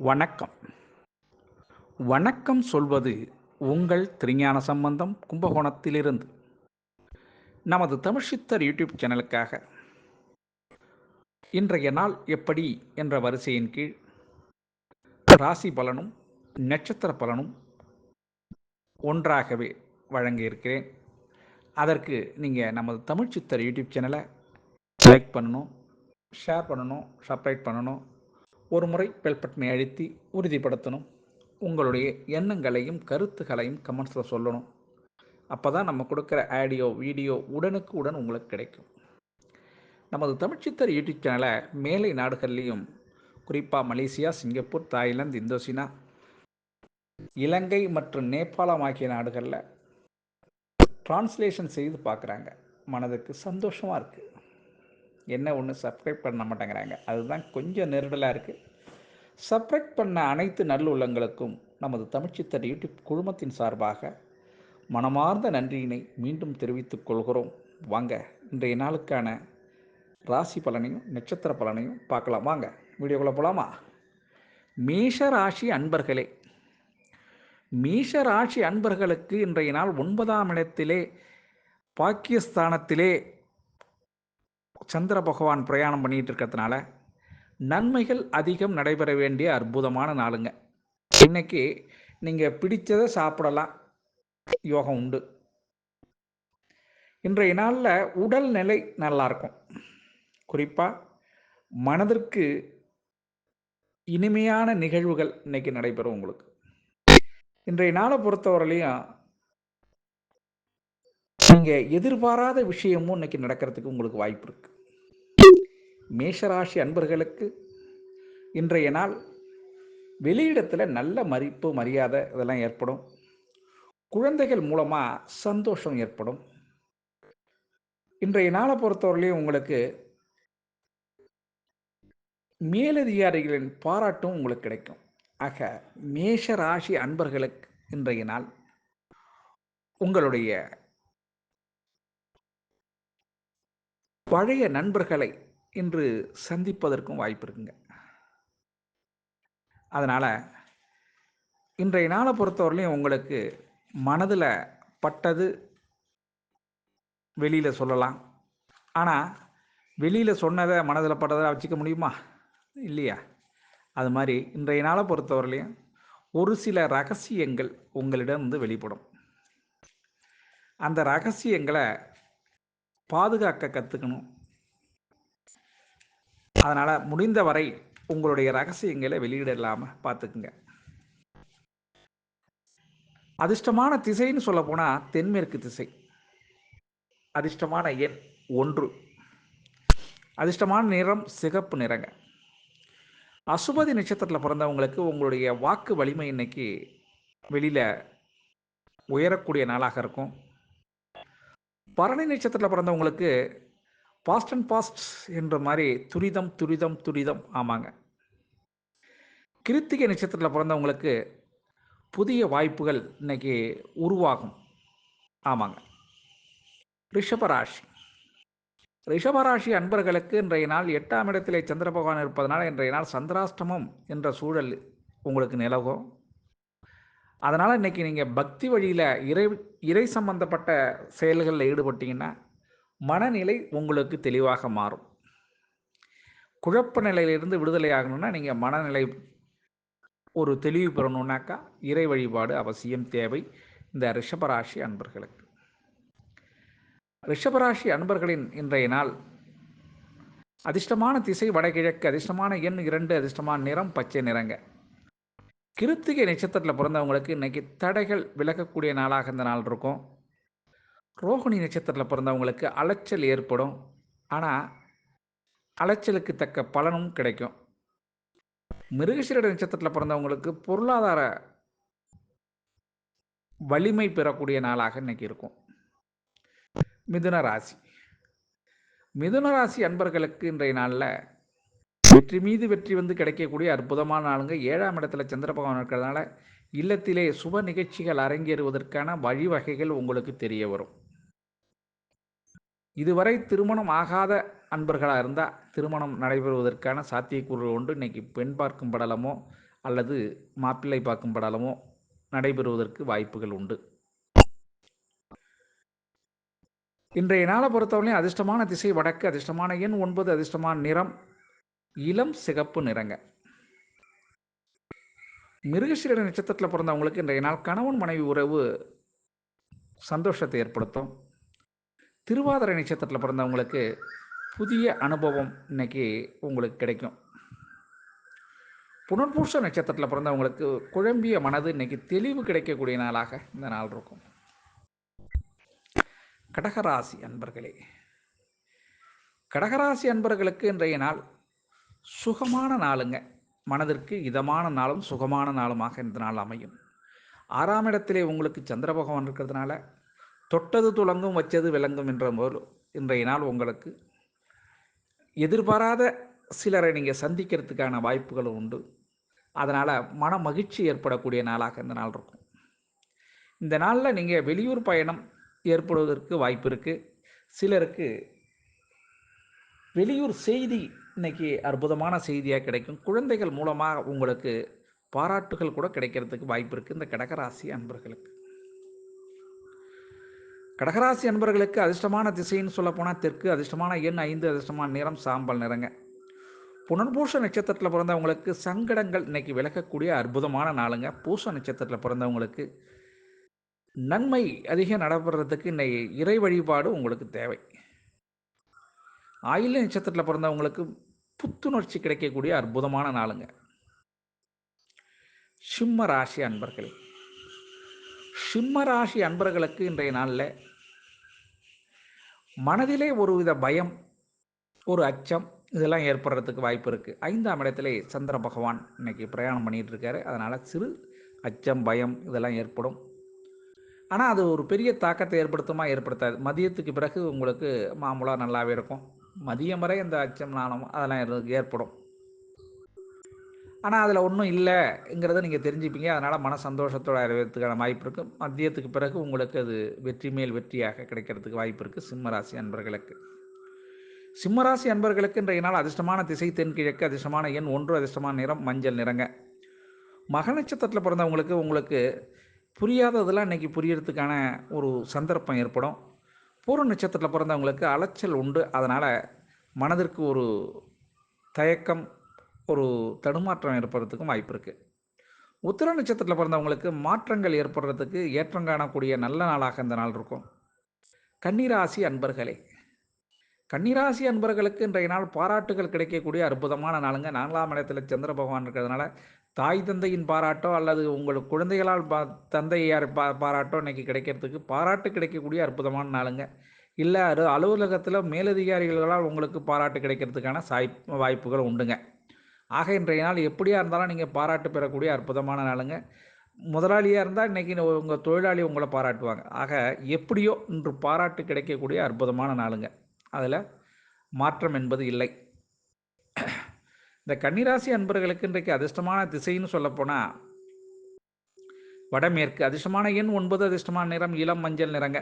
வணக்கம். வணக்கம் சொல்வது உங்கள் திருஞான சம்பந்தம் கும்பகோணத்திலிருந்து. நமது தமிழ்ச்சித்தர் யூடியூப் சேனலுக்காக. இன்றைய நாள் எப்படி என்ற வரிசையின் கீழ். ராசி பலனும் நட்சத்திர பலனும் ஒன்றாகவே வழங்கியிருக்கிறேன். அதற்கு நீங்கள் நமது தமிழ்ச்சித்தர் யூடியூப் சேனலை லைக் பண்ணணும் ஷேர் பண்ணணும் சப்ஸ்கிரைப் பண்ணணும் ஒரு முறை பெல்பட்டனை அழுத்தி உறுதிப்படுத்தணும். உங்களுடைய எண்ணங்களையும் கருத்துக்களையும் கமெண்ட்ஸில் சொல்லணும். அப்போ தான் நம்ம கொடுக்குற ஆடியோ வீடியோ உடனுக்கு உடன் உங்களுக்கு கிடைக்கும். நமது தமிழ்ச்சித்தர் யூடியூப் சேனலை மேலை நாடுகள்லேயும் குறிப்பாக Malaysia Singapore Thailand Indochina Ilankai மற்றும் நேபாளம் ஆகிய நாடுகளில் டிரான்ஸ்லேஷன் செய்து பார்க்குறாங்க. மனதுக்கு சந்தோஷமாக இருக்குது என்ன ஒன்று சப்ஸ்கிரைப் பண்ண மாட்டேங்கிறாங்க. அதுதான் கொஞ்சம் நெருடலாக இருக்குது சப்ஸ்கிரைப் பண்ண அனைத்து நல்லுள்ளங்களுக்கும் நமது தமிழ்ச்சித்தர் யூடியூப் குழுமத்தின் சார்பாக மனமார்ந்த நன்றியினை மீண்டும் தெரிவித்துக் கொள்கிறோம். வாங்க இன்றைய நாளுக்கான ராசி பலனையும் நட்சத்திர பலனையும் பார்க்கலாம். வாங்க வீடியோக்குள்ளே போகலாமா மேஷ ராசி அன்பர்களே மேஷ ராசி அன்பர்களுக்கு இன்றைய நாள் ஒன்பதாம் இடத்திலே பாக்கியஸ்தானத்திலே சந்திர பகவான் பிரயாணம் பண்ணிட்டு இருக்கிறதுனால நன்மைகள் அதிகம் நடைபெற வேண்டிய அற்புதமான நாளுங்க. இன்னைக்கு நீங்கள் பிடித்ததை சாப்பிடலாம். யோகம் உண்டு. இன்றைய நாளில் உடல்நிலை நிலை நல்லாயிருக்கும் குறிப்பாக மனதிற்கு இனிமையான நிகழ்வுகள் இன்னைக்கு நடைபெறும் உங்களுக்கு. இன்றைய நாளை பொறுத்தவரையிலையும் நீங்கள் எதிர்பாராத விஷயமும் இன்னைக்கு நடக்கிறதுக்கு உங்களுக்கு வாய்ப்பு இருக்கு. மேஷராசி அன்பர்களுக்கு இன்றைய நாள் வெளியிடத்தில் நல்ல மதிப்பு மரியாதை இதெல்லாம் ஏற்படும். குழந்தைகள் மூலமாக சந்தோஷம் ஏற்படும். இன்றைய நாளை பொறுத்தவரையிலையும் உங்களுக்கு மேலதிகாரிகளின் பாராட்டும் உங்களுக்கு கிடைக்கும். ஆக மேஷ ராசி அன்பர்களுக்கு இன்றைய நாள் உங்களுடைய பழைய நண்பர்களை இன்று சந்திப்பதற்கும் வாய்ப்பு இருக்குங்க. அதனால் இன்றைய நாளை பொறுத்தவரையிலையும் உங்களுக்கு மனதில் பட்டது வெளியில் சொல்லலாம். ஆனால் வெளியில் சொன்னதை மனதில் பட்டதை வச்சுக்க முடியுமா? இல்லையா? அது மாதிரி இன்றைய நாளை பொறுத்தவரையிலையும் ஒரு சில ரகசியங்கள் உங்களிடம் வந்து வெளிப்படும். அந்த ரகசியங்களை பாதுகாக்க கற்றுக்கணும் அதனால் முடிந்த வரை உங்களுடைய ரகசியங்களை வெளியிடலாமல் பார்த்துக்குங்க அதிர்ஷ்டமான திசைன்னு சொல்ல போனால் தென்மேற்கு திசை. அதிர்ஷ்டமான எண் ஒன்று. அதிர்ஷ்டமான நிறம் சிகப்பு நிறங்க. அசுபதி நட்சத்திரத்தில் பிறந்தவங்களுக்கு உங்களுடைய வாக்கு வலிமை இன்னைக்கு வெளியில் உயரக்கூடிய நாளாக இருக்கும். பரணி நட்சத்திரத்தில் பிறந்தவங்களுக்கு பாஸ்ட் அண்ட் பாஸ்ட் என்ற மாதிரி துரிதம் துரிதம் துரிதம் ஆமாங்க. கிருத்திகை நட்சத்திரத்தில் பிறந்தவங்களுக்கு புதிய வாய்ப்புகள் இன்னைக்கு உருவாகும். ஆமாங்க. ரிஷபராசி ரிஷபராசி அன்பர்களுக்கு இன்றைய நாள் எட்டாம் இடத்திலே சந்திர பகவான் இருப்பதனால் இன்றைய நாள் சந்திராஷ்டமம் என்ற சூழல் உங்களுக்கு நிலவும். அதனால் இன்றைக்கி நீங்கள் பக்தி வழியில் இறை இறை சம்பந்தப்பட்ட செயல்களில் ஈடுபட்டீங்கன்னா மனநிலை உங்களுக்கு தெளிவாக மாறும். குழப்ப நிலையிலிருந்து விடுதலை ஆகணும்னா நீங்கள் மனநிலை ஒரு தெளிவு பெறணுன்னாக்கா இறை வழிபாடு அவசியம் தேவை. இந்த ரிஷபராசி அன்பர்களுக்கு. ரிஷபராசி அன்பர்களின் இன்றைய நாள் அதிர்ஷ்டமான திசை வடகிழக்கு அதிர்ஷ்டமான எண் இரண்டு அதிர்ஷ்டமான நிறம் பச்சை நிறங்க. கிருத்திகை நட்சத்திரத்தில் பிறந்தவங்களுக்கு இன்னைக்கு தடைகள் விலகக்கூடிய நாளாக இந்த நாள் இருக்கும். ரோகிணி நட்சத்திரத்தில் பிறந்தவங்களுக்கு அலைச்சல் ஏற்படும். ஆனால் அலைச்சலுக்கு தக்க பலனும் கிடைக்கும். மிருகசீரட நட்சத்திரத்தில் பிறந்தவங்களுக்கு பொருளாதார வலிமை பெறக்கூடிய நாளாக இன்னைக்கு இருக்கும். மிதுன ராசி. மிதுன ராசி அன்பர்களுக்கு இன்றைய நாளில் வெற்றி மீது வெற்றி வந்து கிடைக்கக்கூடிய அற்புதமான ஆளுங்க ஏழாம் இடத்துல சந்திர பகவான் இருக்கிறதுனால இல்லத்திலே சுப நிகழ்ச்சிகள் அரங்கேறுவதற்கான வழிவகைகள் உங்களுக்கு தெரிய வரும். இதுவரை திருமணம் ஆகாத அன்பர்களாக இருந்தால் திருமணம் நடைபெறுவதற்கான சாத்தியக்கூறு உண்டு. இன்னைக்கு பெண் பார்க்கும் படலமோ அல்லது மாப்பிள்ளை பார்க்கும் படலமோ நடைபெறுவதற்கு வாய்ப்புகள் உண்டு. இன்றைய நாளை பொறுத்தவரையும் அதிர்ஷ்டமான திசை வடக்கு அதிர்ஷ்டமான எண் ஒன்பது அதிர்ஷ்டமான நிறம் இளம் சிகப்பு நிறங்க. மிருகசீர நட்சத்திரத்தில் பிறந்தவங்களுக்கு இன்றைய நாள் கணவன் மனைவி உறவு சந்தோஷத்தை ஏற்படுத்தும். திருவாதிரை நட்சத்திரத்தில் பிறந்தவங்களுக்கு புதிய அனுபவம் இன்னைக்கு உங்களுக்கு கிடைக்கும். புனர்பூச நட்சத்திரத்தில் பிறந்தவங்களுக்கு குழம்பிய மனது இன்னைக்கு தெளிவு கிடைக்கக்கூடிய நாளாக இந்த நாள் இருக்கும். கடகராசி அன்பர்களே கடகராசி அன்பர்களுக்கு இன்றைய நாள் சுகமான நாளுங்க. மனதிற்கு இதமான நாளும் சுகமான நாளுமாக இந்த நாள் அமையும். ஆறாம் இடத்திலே உங்களுக்கு சந்திர பகவான் இருக்கிறதுனால தொட்டது துளங்கும் வச்சது விளங்கும் என்ற போல் இன்றைய நாள் உங்களுக்கு. எதிர்பாராத சிலரை நீங்கள் சந்திக்கிறதுக்கான வாய்ப்புகளும் உண்டு. அதனால் மன மகிழ்ச்சி ஏற்படக்கூடிய நாளாக இந்த நாள் இருக்கும். இந்த நாளில் நீங்கள் வெளியூர் பயணம் ஏற்படுவதற்கு வாய்ப்பு இருக்குது சிலருக்கு வெளியூர் செய்தி இன்னைக்கு அற்புதமான செய்தியாக கிடைக்கும். குழந்தைகள் மூலமாக உங்களுக்கு பாராட்டுகள் கூட கிடைக்கிறதுக்கு வாய்ப்பு இருக்குது இந்த கடகராசி அன்பர்களுக்கு. கடகராசி அன்பர்களுக்கு அதிர்ஷ்டமான திசைன்னு சொல்லப்போனால் தெற்கு அதிர்ஷ்டமான எண் ஐந்து அதிர்ஷ்டமான நிறம் சாம்பல் நிறங்க. புனர்பூஷ நட்சத்திரத்தில் பிறந்தவங்களுக்கு சங்கடங்கள் இன்னைக்கு விளக்கக்கூடிய அற்புதமான நாளுங்க. பூச நட்சத்திரத்தில் பிறந்தவங்களுக்கு நன்மை அதிகம் நடைபெறதுக்கு இன்னைக்கு இறை வழிபாடு உங்களுக்கு தேவை. ஆயில்ய நட்சத்திரத்தில் பிறந்தவங்களுக்கு புத்துணர்ச்சி கிடைக்கக்கூடிய அற்புதமான நாளுங்க. சிம்ம ராசி அன்பர்களே சிம்ம ராசி அன்பர்களுக்கு இன்றைய நாளில் மனதிலே ஒருவித பயம் ஒரு அச்சம் இதெல்லாம் ஏற்படுறதுக்கு வாய்ப்பு இருக்குது ஐந்தாம் இடத்துல சந்திர பகவான் இன்னைக்கு பிரயாணம் பண்ணிகிட்டு இருக்காரு. அதனால் சிறு அச்சம் பயம் இதெல்லாம் ஏற்படும். ஆனால் அது ஒரு பெரிய தாக்கத்தை ஏற்படுத்துமா ஏற்படுத்தாது. மதியத்துக்கு பிறகு உங்களுக்கு மாமூலாக நல்லாவே இருக்கும். மதியம் வரை அந்த அச்சம் நாணம் அதெல்லாம் ஏற்படும். ஆனால் அதில் ஒன்றும் இல்லைங்கிறத நீங்கள் தெரிஞ்சுப்பீங்க. அதனால் மன சந்தோஷத்தோட அறிவதற்கான வாய்ப்பு இருக்குது மதியத்துக்கு பிறகு உங்களுக்கு அது வெற்றி மேல் வெற்றியாக கிடைக்கிறதுக்கு வாய்ப்பு இருக்குது சிம்மராசி அன்பர்களுக்கு. சிம்மராசி அன்பர்களுக்கு இன்றைய நாள் அதிர்ஷ்டமான திசை தென்கிழக்கு அதிர்ஷ்டமான எண் ஒன்று அதிர்ஷ்டமான நிறம் மஞ்சள் நிறங்க. மக நட்சத்திரத்தில் பிறந்தவங்களுக்கு உங்களுக்கு புரியாததெல்லாம் இன்றைக்கி புரியறதுக்கான ஒரு சந்தர்ப்பம் ஏற்படும். பூர்வ நட்சத்திரத்தில் பிறந்தவங்களுக்கு அலைச்சல் உண்டு. அதனால் மனதிற்கு ஒரு தயக்கம் ஒரு தடுமாற்றம் ஏற்படுறதுக்கும் வாய்ப்பு இருக்குது உத்திர நட்சத்திரத்தில் பிறந்தவங்களுக்கு மாற்றங்கள் ஏற்படுறதுக்கு ஏற்றம் காணக்கூடிய நல்ல நாளாக இந்த நாள் இருக்கும். கன்னிராசி அன்பர்களே கன்னிராசி அன்பர்களுக்கு இன்றைய நாள் பாராட்டுகள் கிடைக்கக்கூடிய அற்புதமான நாளுங்க. நான்காம் இடத்துல சந்திர பகவான் இருக்கிறதுனால தாய் தந்தையின் பாராட்டோ அல்லது உங்கள் குழந்தைகளால் பா தந்தையார் பா பாராட்டோ இன்னைக்கு கிடைக்கிறதுக்கு பாராட்டு கிடைக்கக்கூடிய அற்புதமான நாளுங்க. இல்லை அது அலுவலகத்தில் மேலதிகாரிகளால் உங்களுக்கு பாராட்டு கிடைக்கிறதுக்கான சாய் வாய்ப்புகள் உண்டுங்க. ஆக இன்றைய நாள் எப்படியா இருந்தாலும் நீங்கள் பாராட்டு பெறக்கூடிய அற்புதமான நாளுங்க. முதலாளியாக இருந்தால் இன்றைக்கி உங்கள் தொழிலாளி உங்களை பாராட்டுவாங்க. ஆக எப்படியோ இன்று பாராட்டு கிடைக்கக்கூடிய அற்புதமான நாளுங்க. அதில் மாற்றம் என்பது இல்லை. இந்த கன்னிராசி அன்பர்களுக்கு இன்றைக்கு அதிர்ஷ்டமான திசைன்னு சொல்லப்போனால் வடமேற்கு அதிர்ஷ்டமான எண் ஒன்பது அதிர்ஷ்டமான நிறம் இளம் மஞ்சள் நிறங்க.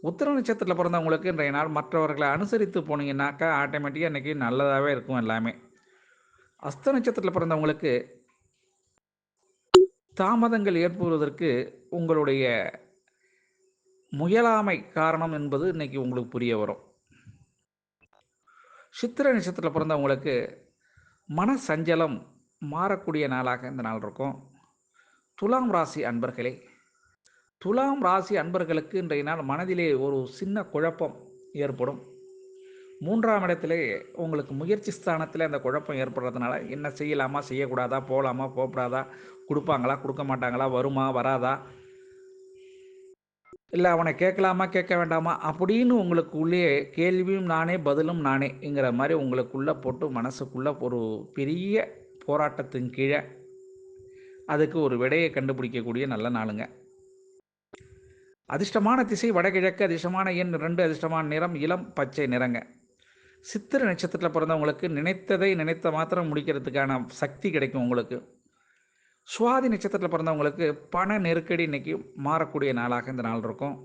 உத்தர நட்சத்திரத்தில் பிறந்தவங்களுக்கு இன்றைய நாள் மற்றவர்களை அனுசரித்து போனீங்கன்னாக்கா ஆட்டோமேட்டிக்காக இன்றைக்கி நல்லதாகவே இருக்கும் எல்லாமே. அஸ்த நட்சத்திரத்தில் பிறந்தவங்களுக்கு தாமதங்கள் ஏற்படுவதற்கு உங்களுடைய முயலாமை காரணம் என்பது இன்றைக்கி உங்களுக்கு புரிய வரும். சித்திரை நட்சத்திரத்தில் பிறந்தவங்களுக்கு மன சஞ்சலம் மாறக்கூடிய நாளாக இந்த நாள் இருக்கும். துலாம் ராசி அன்பர்களே துலாம் ராசி அன்பர்களுக்கு இன்றைய நாள் மனதிலே ஒரு சின்ன குழப்பம் ஏற்படும். மூன்றாம் இடத்திலே உங்களுக்கு முயற்சி ஸ்தானத்தில் அந்த குழப்பம் ஏற்படுறதுனால என்ன செய்யலாமா செய்யக்கூடாதா போகலாமா போகக்கூடாதா கொடுப்பாங்களா கொடுக்க மாட்டாங்களா வருமா வராதா இல்லை அவனை கேட்கலாமா கேட்க வேண்டாமா? அப்படின்னு உங்களுக்கு உள்ளே கேள்வியும் நானே பதிலும் நானேங்கிற மாதிரி உங்களுக்குள்ளே போட்டு மனசுக்குள்ளே ஒரு பெரிய போராட்டத்தின் கீழே அதுக்கு ஒரு விடையை கண்டுபிடிக்கக்கூடிய நல்ல நாளுங்க. அதிர்ஷ்டமான திசை வடகிழக்கு அதிர்ஷ்டமான எண் ரெண்டு அதிர்ஷ்டமான நிறம் இளம் பச்சை நிறங்க. சித்திரை நட்சத்திரத்தில் பிறந்தவங்களுக்கு நினைத்ததை நினைத்த மாத்திரம் முடிக்கிறதுக்கான சக்தி கிடைக்கும் உங்களுக்கு. சுவாதி நட்சத்திரத்தில் பிறந்தவங்களுக்கு பண நெருக்கடி இன்னைக்கு மாறக்கூடிய நாளாக இந்த நாள் இருக்கும்.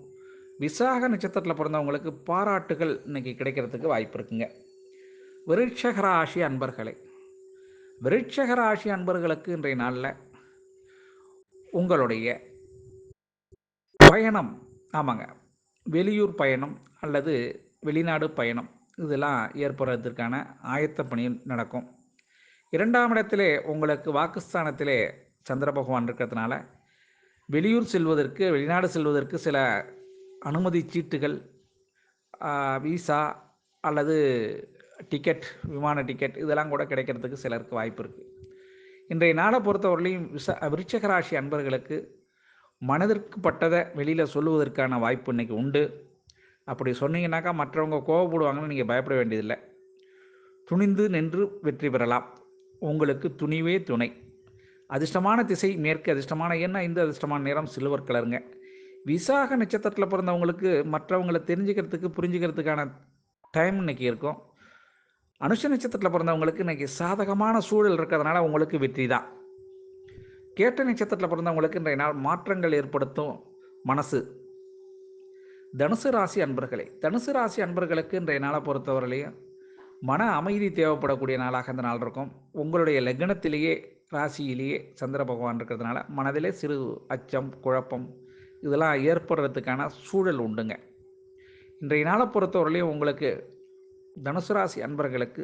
விசாக நட்சத்திரத்தில் பிறந்தவங்களுக்கு பாராட்டுகள் இன்னைக்கு கிடைக்கிறதுக்கு வாய்ப்பு இருக்குங்க. விருட்சக ராசி அன்பர்களே விருட்சக ராசி அன்பர்களுக்கு இன்றைய நாளில் உங்களுடைய பயணம் ஆமாங்க வெளியூர் பயணம் அல்லது வெளிநாடு பயணம் இதெல்லாம் ஏற்படுறதுக்கான ஆயத்த பணி நடக்கும். இரண்டாம் இடத்திலே உங்களுக்கு வாக்குஸ்தானத்திலே சந்திர பகவான் இருக்கிறதுனால வெளியூர் செல்வதற்கு வெளிநாடு செல்வதற்கு சில அனுமதி சீட்டுகள் விசா அல்லது டிக்கெட் விமான டிக்கெட் இதெல்லாம் கூட கிடைக்கிறதுக்கு சிலருக்கு வாய்ப்பு இருக்குது இன்றைய நாளை பொறுத்தவரையிலையும் விச விருச்சகராசி அன்பர்களுக்கு மனதிற்கு பட்டதை வெளியில் சொல்லுவதற்கான வாய்ப்பு இன்றைக்கி உண்டு. அப்படி சொன்னீங்கன்னாக்கா மற்றவங்க கோவப்படுவாங்கன்னு நீங்கள் பயப்பட வேண்டியதில்லை. துணிந்து நின்று வெற்றி பெறலாம். உங்களுக்கு துணிவே துணை. அதிர்ஷ்டமான திசை மேற்கு அதிர்ஷ்டமான எண்ணம் இந்த அதிர்ஷ்டமான நேரம் சில்வர் கலருங்க. விசாக நட்சத்திரத்தில் பிறந்தவங்களுக்கு மற்றவங்களை தெரிஞ்சுக்கிறதுக்கு புரிஞ்சுக்கிறதுக்கான டைம் இன்னைக்கு இருக்கும். அனுஷ நட்சத்திரத்தில் பிறந்தவங்களுக்கு இன்னைக்கு சாதகமான சூழல் இருக்கிறதுனால உங்களுக்கு வெற்றி தான். கேட்ட நட்சத்திரத்தில் பிறந்தவங்களுக்கு இன்றைய நாள் மாற்றங்கள் ஏற்படுத்தும் மனசு. தனுசு ராசி அன்பர்களே தனுசு ராசி அன்பர்களுக்கு இன்றைய நாளை பொறுத்தவரையிலையும் மன அமைதி தேவைப்படக்கூடிய நாளாக இந்த நாள் இருக்கும். உங்களுடைய லக்னத்திலேயே ராசியிலேயே சந்திர பகவான் இருக்கிறதுனால மனதிலே சிறு அச்சம் குழப்பம் இதெல்லாம் ஏற்படுறதுக்கான சூழல் உண்டுங்க. இன்றைய நாளை பொறுத்தவரையிலையும் உங்களுக்கு தனுசு ராசி அன்பர்களுக்கு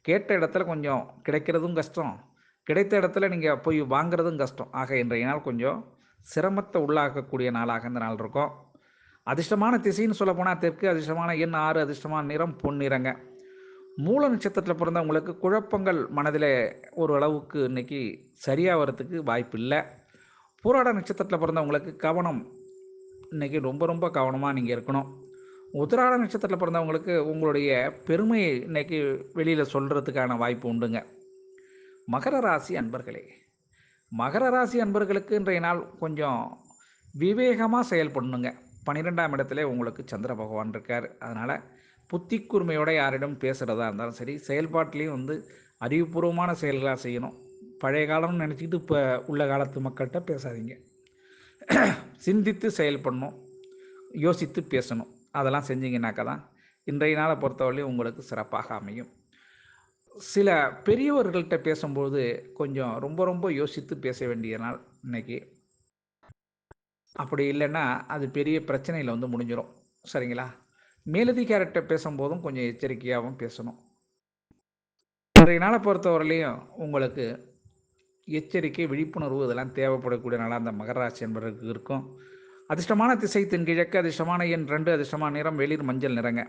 கேட்ட இடத்துல கொஞ்சம் கிடைக்கிறதும் கஷ்டம். கிடைத்த இடத்துல நீங்கள் போய் வாங்குறதும் கஷ்டம். ஆக இன்றைய நாள் கொஞ்சம் சிரமத்தை உள்ளாக்கக்கூடிய நாளாக இந்த நாள் இருக்கும். அதிர்ஷ்டமான திசைன்னு சொல்ல போனால் தெற்கு அதிர்ஷ்டமான எண் ஆறு அதிர்ஷ்டமான நிறம் பொன்னிறங்க மூல நட்சத்திரத்தில் பிறந்தவங்களுக்கு குழப்பங்கள் மனதில் ஒரு அளவுக்கு இன்றைக்கி சரியாக வரத்துக்கு வாய்ப்பு இல்லை பூராட நட்சத்திரத்தில் பிறந்தவங்களுக்கு கவனம் இன்றைக்கி ரொம்ப ரொம்ப கவனமாக நீங்கள் இருக்கணும். உத்திராட நட்சத்திரத்தில் பிறந்தவங்களுக்கு உங்களுடைய பெருமையை இன்றைக்கி வெளியில் சொல்கிறதுக்கான வாய்ப்பு உண்டுங்க. மகர ராசி அன்பர்களே மகர ராசி அன்பர்களுக்கு இன்றைய நாள் கொஞ்சம் விவேகமாக செயல்படணுங்க. பன்னிரெண்டாம் இடத்துல உங்களுக்கு சந்திர பகவான் இருக்கார். அதனால் புத்தி கூர்மையோட யாரிடம் பேசுகிறதா இருந்தாலும் சரி செயல்பாட்டிலையும் வந்து அறிவுபூர்வமான செயல்களாக செய்யணும். பழைய காலம்னு நினச்சிக்கிட்டு இப்போ உள்ள காலத்து மக்கள்கிட்ட பேசாதீங்க. சிந்தித்து செயல்படணும் யோசித்து பேசணும். அதெல்லாம் செஞ்சீங்கன்னாக்கா தான் இன்றைய நாளை பொறுத்தவரையும் உங்களுக்கு சிறப்பாக அமையும். சில பெரியவர்கள்ட்ட பேசும்போது கொஞ்சம் ரொம்ப ரொம்ப யோசித்து பேச வேண்டிய நாள் இன்னைக்கு. அப்படி இல்லைன்னா அது பெரிய பிரச்சனையில் வந்து முடிஞ்சிடும் சரிங்களா? மேலதிகாரிட்ட பேசும்போதும் கொஞ்சம் எச்சரிக்கையாகவும் பேசணும். இன்றைய நாளை பொறுத்தவரையிலையும் உங்களுக்கு எச்சரிக்கை விழிப்புணர்வு இதெல்லாம் தேவைப்படக்கூடிய நாளாக அந்த மகராசி என்பதற்கு இருக்கும். அதிர்ஷ்டமான திசை தென்கிழக்கு அதிர்ஷ்டமான எண் ரெண்டு அதிர்ஷ்டமான நிறம் வெளிர் மஞ்சள் நிறங்க.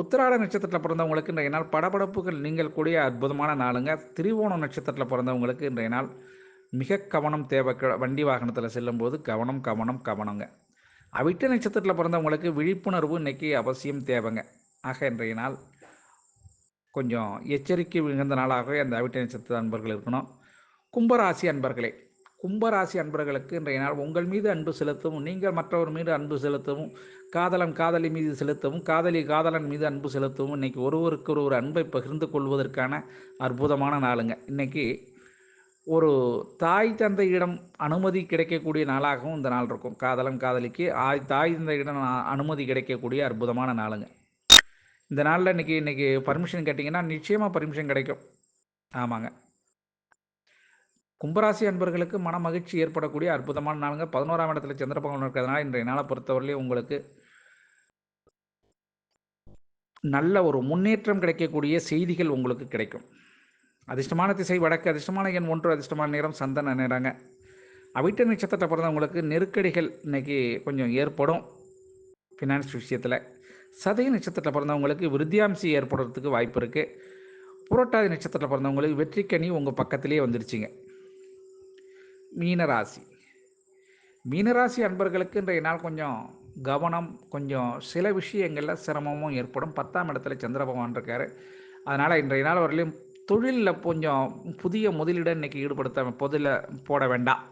உத்திராட நட்சத்திரத்தில் பிறந்தவங்களுக்கு இன்றைய நாள் படபடப்புகள் நீங்கள் கூடிய அற்புதமான நாளுங்க. திரிவோணம் நட்சத்திரத்தில் பிறந்தவங்களுக்கு இன்றைய நாள் மிக கவனம் தேவை வண்டி வாகனத்தில் செல்லும்போது கவனம் கவனம் கவனங்க. அவிட்ட நட்சத்திரத்தில் பிறந்தவங்களுக்கு விழிப்புணர்வு இன்றைக்கி அவசியம் தேவைங்க. ஆக இன்றைய நாள் கொஞ்சம் எச்சரிக்கை மிகுந்த நாளாகவே அந்த அவிட்ட நட்சத்திர அன்பர்கள் இருக்கணும். கும்பராசி அன்பர்களே கும்பராசி அன்பர்களுக்கு இன்றைய நாள் உங்கள் மீது அன்பு செலுத்தவும் நீங்கள் மற்றவர் மீது அன்பு செலுத்தவும் காதலன் காதலி மீது செலுத்தவும் காதலி காதலன் மீது அன்பு செலுத்தவும் இன்றைக்கி ஒருவருக்கு ஒரு அன்பை பகிர்ந்து கொள்வதற்கான அற்புதமான நாளுங்க. இன்றைக்கி ஒரு தாய் தந்தையிடம் அனுமதி கிடைக்கக்கூடிய நாளாகவும் இந்த நாள் இருக்கும். காதலன் காதலிக்கு ஆய் தாய் தந்தையிடம் அனுமதி கிடைக்கக்கூடிய அற்புதமான நாளுங்க. இந்த நாளில் இன்றைக்கி இன்றைக்கி பர்மிஷன் கேட்டிங்கன்னா நிச்சயமாக பர்மிஷன் கிடைக்கும். ஆமாங்க. கும்பராசி அன்பர்களுக்கு மன மகிழ்ச்சி ஏற்படக்கூடிய அற்புதமான நாளுங்க. பதினோராம் இடத்துல சந்திர பகவான் இருக்கிறதுனால இன்றைய நாளை பொறுத்தவரையிலே உங்களுக்கு நல்ல ஒரு முன்னேற்றம் கிடைக்கக்கூடிய செய்திகள் உங்களுக்கு கிடைக்கும். அதிர்ஷ்டமான திசை வடக்கு அதிர்ஷ்டமான எண் ஒன்று அதிர்ஷ்டமான நேரம் சந்தன நேரங்க அவிட்ட நட்சத்திரத்தை பிறந்தவங்களுக்கு நெருக்கடிகள் இன்றைக்கி கொஞ்சம் ஏற்படும் ஃபினான்ஸ் விஷயத்தில். சதய நட்சத்திரத்தில் பிறந்தவங்களுக்கு விருத்தியாம்சி ஏற்படுறதுக்கு வாய்ப்பு இருக்குது புரட்டாதி நட்சத்திரத்தில் பிறந்தவங்களுக்கு வெற்றிக்கனி உங்கள் பக்கத்திலேயே வந்துடுச்சிங்க மீனராசி. மீனராசி அன்பர்களுக்கு இன்றைய நாள் கொஞ்சம் கவனம் கொஞ்சம் சில விஷயங்களில் சிரமமும் ஏற்படும். பத்தாம் இடத்துல சந்திர பகவான் இருக்கார். அதனால் இன்றைய நாள் வரலையும் தொழிலில் கொஞ்சம் புதிய முதலீடை இன்றைக்கி ஈடுபடுத்த பொதில் போட வேண்டாம்.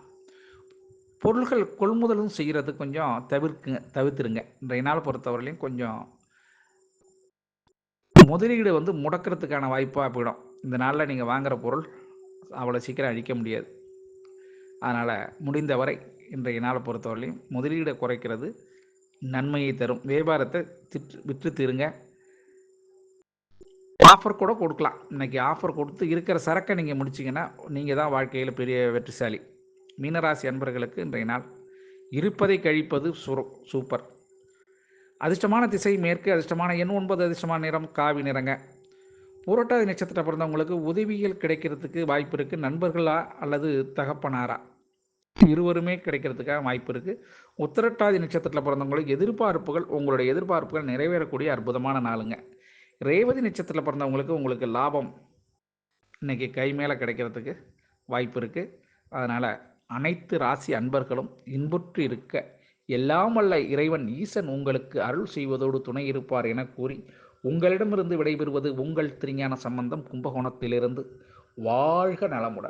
பொருள்கள் கொள்முதலும் செய்கிறது கொஞ்சம் தவிர்க்குங்க தவிர்த்துருங்க இன்றைய நாள் பொறுத்தவரையிலையும் கொஞ்சம் முதலீடு வந்து முடக்கிறதுக்கான வாய்ப்பாக போயிடும். இந்த நாளில் நீங்கள் வாங்குகிற பொருள் அவ்வளோ சீக்கிரம் அழிக்க முடியாது. அதனால் முடிந்தவரை இன்றைய நாளை பொறுத்தவரையிலையும் முதலீடை குறைக்கிறது நன்மையை தரும். வியாபாரத்தை திற்று விற்று தீருங்க. ஆஃபர் கூட கொடுக்கலாம். இன்றைக்கி ஆஃபர் கொடுத்து இருக்கிற சரக்கை நீங்கள் முடிச்சிங்கன்னா நீங்கள் தான் வாழ்க்கையில் பெரிய வெற்றிசாலி. மீனராசி அன்பர்களுக்கு இன்றைய நாள் இருப்பதை கழிப்பது சுரு சூப்பர். அதிர்ஷ்டமான திசை மேற்கு அதிர்ஷ்டமான எண் ஒன்பது அதிர்ஷ்டமான நிறம் காவி நிறங்க. புரட்டாதி நட்சத்திரம் பிறந்தவங்களுக்கு உதவிகள் கிடைக்கிறதுக்கு வாய்ப்பு இருக்குது நண்பர்களா அல்லது தகப்பனாரா? இருவருமே கிடைக்கிறதுக்காக வாய்ப்பு இருக்குது உத்திரட்டாதி நட்சத்திரத்தில் பிறந்தவங்களுக்கு எதிர்பார்ப்புகள் உங்களுடைய எதிர்பார்ப்புகள் நிறைவேறக்கூடிய அற்புதமான நாளுங்க. ரேவதி நட்சத்திரத்தில் பிறந்தவங்களுக்கு உங்களுக்கு லாபம். இன்றைக்கி கை மேலே கிடைக்கிறதுக்கு வாய்ப்பு இருக்குது அதனால் அனைத்து ராசி அன்பர்களும் இன்புற்று இருக்க எல்லாம் வல்ல இறைவன் ஈசன் உங்களுக்கு அருள் செய்வதோடு துணை இருப்பார் என கூறி உங்களிடமிருந்து விடைபெறுவது உங்கள் திருஞான சம்பந்தம் கும்பகோணத்திலிருந்து. வாழ்க நலமுடன்.